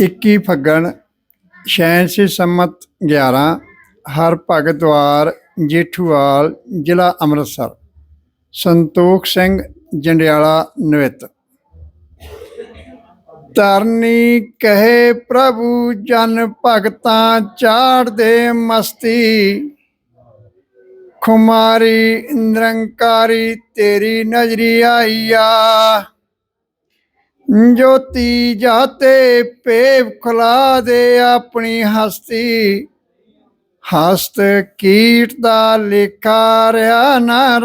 21 ਫੱਗਣ ਛਿਆਸੀ ਸੰਮਤ 11 ਹਰ ਭਗਤ ਭਗਤਵਾਰ, ਜੇਠੂਵਾਲ, ਜ਼ਿਲ੍ਹਾ ਅੰਮ੍ਰਿਤਸਰ। ਸੰਤੋਖ ਸਿੰਘ, ਜੰਡਿਆਲਾ, ਨਵਿਤ। ਤਰਨੀ ਕਹੇ ਪ੍ਰਭੂ, ਜਨ ਭਗਤਾਂ ਚਾੜਦੇ ਮਸਤੀ। ਖੁਮਾਰੀ, ਨਿਰੰਕਾਰੀ, ਤੇਰੀ ਨਜ਼ਰੀ ਆਈਆ ਜੋਤੀ ਜਾਤੇ ਪੇਵ ਖੁਲਾ ਦੇ ਆਪਣੀ ਹਸਤੀ। ਹਸਤ ਕੀਟ ਦਾ ਲੇਖਾ ਰਿਆ ਨਾ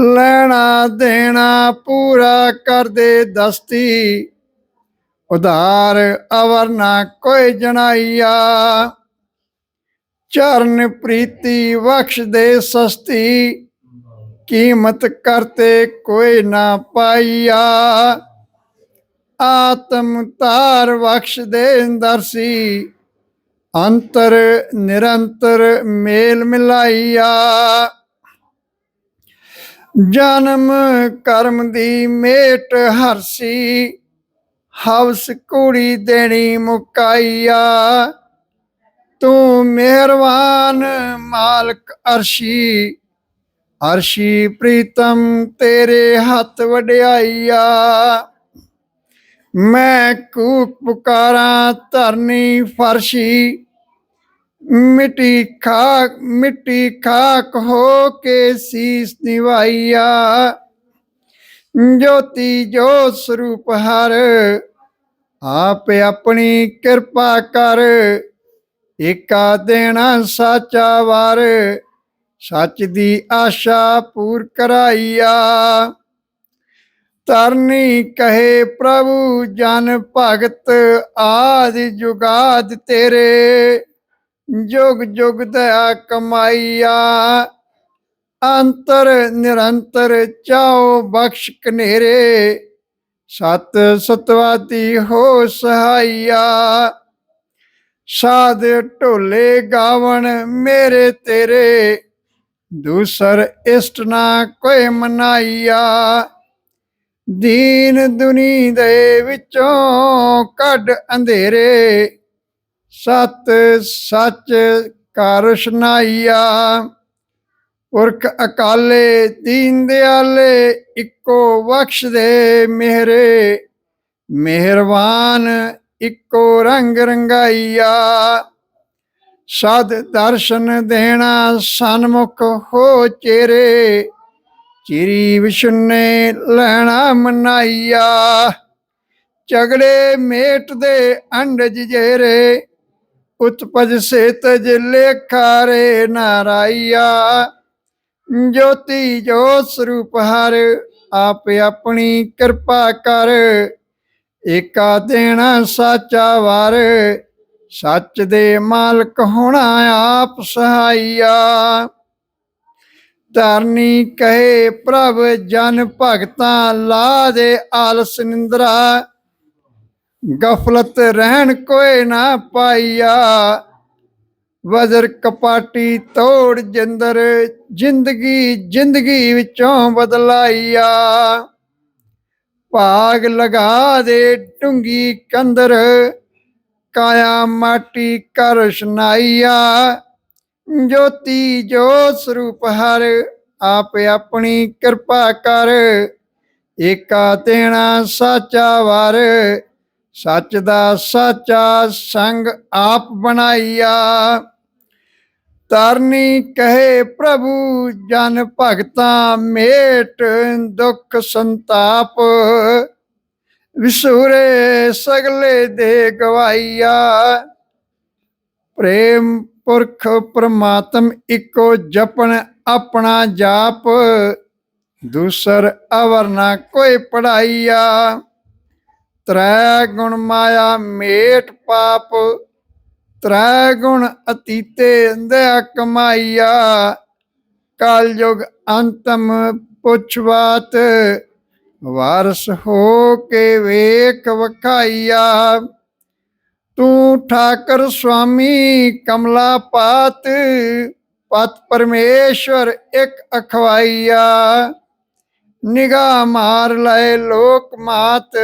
ਲੈਣਾ ਦੇਣਾ ਪੂਰਾ ਕਰਦੇ ਦਸਤੀ। ਉਧਾਰ ਅਵਰ ਨਾ ਕੋਈ ਜਣਾਈਆ ਚਰਨ ਪ੍ਰੀਤੀ ਬਖਸ਼ ਦੇ ਸਸਤੀ। ਕੀਮਤ ਕਰਤੇ ਕੋਈ ਨਾ ਪਾਈਆ। ਆਤਮ ਤਾਰ ਬਖਸ਼ ਦੇ ਦਰਸੀ ਅੰਤਰ ਨਿਰੰਤਰ ਮੇਲ ਮਿਲਾਈਆ। ਜਨਮ ਕਰਮ ਦੀ ਮੇਟ ਹਰਸੀ। ਹਵਸ ਕੁੜੀ ਦੇਣੀ ਮੁਕਾਈਆ। ਤੂੰ ਮਿਹਰਬਾਨ ਮਾਲਕ ਅਰਸ਼ੀ। ਅਰਸ਼ੀ ਪ੍ਰੀਤਮ ਤੇਰੇ ਹੱਥ ਵਡਿਆਈਆ। ਮੈਂ ਕੂਕ ਪੁਕਾਰਾਂ ਧਰਨੀ ਫਰਸ਼ੀ। ਮਿੱਟੀ ਖਾਕ ਮਿੱਟੀ ਖਾਕ ਹੋ ਕੇ ਸੀਸ ਨਿਵਾਈਆ। ਜੋਤੀ ਜੋਤ ਸਰੂਪ ਹਰ, ਆਪ ਆਪਣੀ ਕਿਰਪਾ ਕਰ। ਏਕਾ ਦੇਣਾ ਸਾਚਾ ਵਾਰ ਸੱਚ ਦੀ ਆਸ਼ਾ ਪੂਰ ਕਰਾਈਆ। ਤਰਨੀ ਕਹੇ ਪ੍ਰਭੂ, ਜਨ ਭਗਤ ਆਦ ਜੁਗਾਦ ਤੇਰੇ। ਜੁਗ ਜੁਗ ਦਇਆ ਕਮਾਈਆ। ਅੰਤਰ ਨਿਰੰਤਰ ਚਾਓ ਬਖਸ਼ ਕਨੇਰੇ। ਸਤ ਸਤਵਾਦੀ ਹੋ ਸਹਾਈਆ। ਸਾਧ ਢੋਲੇ ਗਾਵਣ ਮੇਰੇ ਤੇਰੇ। ਦੂਸਰ ਇਸ਼ਟ ਨਾ ਕੋਈ ਮਨਾਈਆ। ਦੀਨ ਦੁਨੀ ਦੇ ਵਿੱਚੋਂ ਕੱਢ ਅੰਧੇਰੇ। ਸਤ ਸੱਚ ਕਰ ਸੁਨਾਈਆ। ਪੁਰਖ ਅਕਾਲੇ, ਦੀਨ ਦਿਆਲੇ ਇੱਕੋ ਬਖਸ਼ ਦੇ ਮਿਹਰੇ। ਮਿਹਰਬਾਨ ਇੱਕੋ ਰੰਗ ਰੰਗਾਈਆ। ਸਦ ਦਰਸ਼ਨ ਦੇਣਾ ਸਨਮੁਖ ਹੋ ਚੇਰੇ ਚਿਰੀ ਵਿਸ਼ੁੰਨੇ ਲੈਣਾ ਮਨਾਈਆ। ਝਗੜੇ ਮੇਟ ਦੇ ਅੰਡ ਜੇਰੇ ਉਤਪਜ ਸੇਤਜ ਲੇਖਾਰੇ ਨਾਰਾਈਆ। ਜੋਤੀ ਜੋਤ ਸਰੂਪ ਹਰ ਆਪ ਆਪਣੀ ਕਿਰਪਾ ਕਰ, ਏਕਾ ਦੇਣਾ ਸਾਚਾ ਵਾਰ ਸੱਚ ਦੇ ਮਾਲਕ ਹੋਣਾ ਆਪ ਸਹਾਈਆ। ਧਰਨੀ ਕਹੇ ਪ੍ਰਭ, ਜਨ ਭਗਤਾਂ ਲਾ ਦੇ ਆਲਸ ਨਿੰਦਰਾ। ਗਫਲਤ ਰਹਿਣ ਕੋਈ ਨਾ ਪਾਈਆ। ਵਜ਼ਰ ਕਪਾਟੀ ਤੋੜ ਜਿੰਦਰ, ਜ਼ਿੰਦਗੀ ਜ਼ਿੰਦਗੀ ਵਿੱਚੋਂ ਬਦਲਾਈਆ। ਭਾਗ ਲਗਾ ਦੇ ਟੁੰਗੀ ਕੰਦਰ ਕਾਇਆ ਮਾਟੀ ਕਰ ਸੁਨਾਈਆ ਜੋਤੀ ਜੋਤ ਸਰੂਪ ਹਰ ਆਪ ਆਪਣੀ ਕਿਰਪਾ ਕਰ। ਏਕਾ ਤੇਣਾ ਸਾਚਾ ਵਾਰ, ਸੱਚ ਦਾ ਸਾਚਾ ਸੰਗ ਆਪ ਬਣਾਈਆ। ਤਰਨੀ ਕਹੇ ਪ੍ਰਭੂ, ਜਨ ਭਗਤਾ ਮੇਟ ਦੁੱਖ ਸੰਤਾਪ। ਵਿਸੂਰੇ ਸਗਲੇ ਦੇ ਗਵਾਈਆ ਪ੍ਰੇਮ ਪੁਰਖ ਪ੍ਰਮਾਤਮ ਇੱਕੋ ਜਪਣ ਆਪਣਾ ਜਾਪ, ਦੂਸਰ ਅਵਰ ਨਾ ਕੋਈ ਪੜਾਈਆ। ਤ੍ਰੈ ਗੁਣ ਮਾਇਆ ਮੇਟ ਪਾਪ, ਤ੍ਰੈ ਗੁਣ ਅਤੀਤੇ ਦਇਆ ਕਮਾਈਆ। ਕਲ ਯੁਗ ਅੰਤਮ ਪੁੱਛਵਾਤ ਵਾਰਸ ਹੋ ਕੇ ਵੇਖ ਵਖਾਈਆ। ਤੂੰ ਠਾਕਰ ਸੁਆਮੀ ਕਮਲਾ ਪਾਤ, ਪਤ ਪਰਮੇਸ਼ਵਰ ਇੱਕ ਅਖਵਾਈਆ। ਨਿਗਾਹ ਮਾਰ ਲੈ ਲੋਕ ਮਾਤ,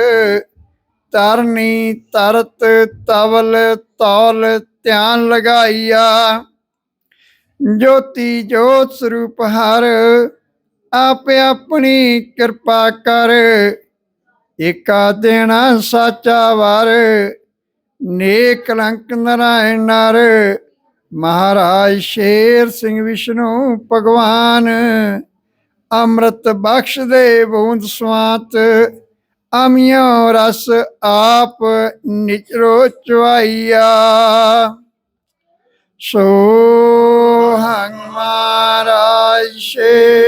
ਤਰਨੀ ਤਰਤ ਤਵਲ ਤੌਲ ਧਿਆਨ ਲਗਾਈਆ। ਜੋਤੀ ਜੋਤ ਸਰੂਪ ਹਰ ਆਪੇ ਆਪਣੀ ਕਿਰਪਾ ਕਰ। ਏਕਾ ਦੇਣਾ ਸਾਚਾ ਵਰ। ਨੇਕ ਕਲੰਕ ਨਰਾਇਣ ਨਰ। ਮਹਾਰਾਜ ਸ਼ੇਰ ਸਿੰਘ ਵਿਸ਼ਨੂੰ ਭਗਵਾਨ। ਅੰਮ੍ਰਿਤ ਬਖਸ਼ ਦੇ ਬੂੰਦ ਸਵਾਤ। ਅਮਿਓ ਰਸ ਆਪ ਨਿਚਰੋ ਚੁਆਈਆ। ਸੋ ਹੰਗ ਮਹਾਰਾਜ ਸ਼ੇਰ